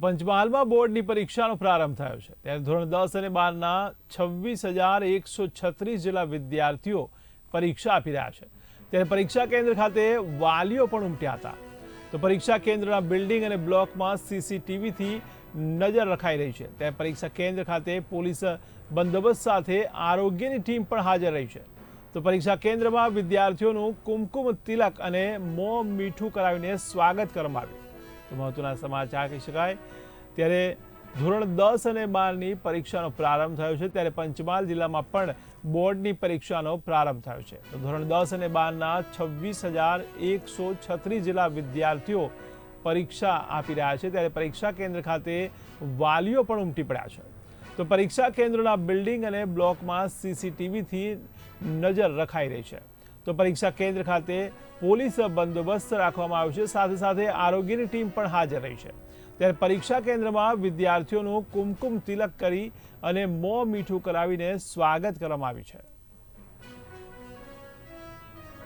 પંચમહાલમાં બોર્ડની પરીક્ષાનો પ્રારંભ થયો છે. ત્યારે ધોરણ દસ અને બારના છવ્વીસ હજાર એકસો છત્રીસ જેટલા વિદ્યાર્થીઓ પરીક્ષા આપી રહ્યા છે. ત્યારે પરીક્ષા કેન્દ્ર ખાતે વાલીઓ પણ ઉમટ્યા હતા. તો પરીક્ષા કેન્દ્રના બિલ્ડિંગ અને બ્લોકમાં સીસીટીવીથી નજર રખાઈ રહી છે. ત્યારે પરીક્ષા કેન્દ્ર ખાતે પોલીસ બંદોબસ્ત સાથે આરોગ્યની ટીમ પણ હાજર રહી છે. તો પરીક્ષા કેન્દ્રમાં વિદ્યાર્થીઓનું કુમકુમ તિલક અને મોં મીઠું કરાવીને સ્વાગત કરવામાં આવ્યું. તો મહત્વના સમાચાર કહી શકાય. ત્યારે ધોરણ દસ અને બારની પરીક્ષાનો પ્રારંભ થયો છે, ત્યારે પંચમહાલ જિલ્લામાં પણ બોર્ડની પરીક્ષાનો પ્રારંભ થયો છે. તો ધોરણ દસ અને બારના છવ્વીસ હજાર એકસો છત્રીસ જેટલા વિદ્યાર્થીઓ પરીક્ષા આપી રહ્યા છે, ત્યારે પરીક્ષા કેન્દ્ર ખાતે વાલીઓ પણ ઉમટી પડ્યા છે. તો પરીક્ષા કેન્દ્રોના બિલ્ડિંગ અને બ્લોકમાં સીસીટીવીથી નજર રખાઈ રહી છે. તો પરીક્ષા કેન્દ્ર ખાતે પોલીસ બંદોબસ્ત રાખવામાં આવ્યો છે. સાથે સાથે આરોગ્યની ટીમ પણ હાજર રહી છે. ત્યારે પરીક્ષા કેન્દ્રમાં વિદ્યાર્થીઓનું કુમકુમ તિલક કરી અને મોં મીઠું કરાવીને સ્વાગત કરવામાં આવ્યું છે.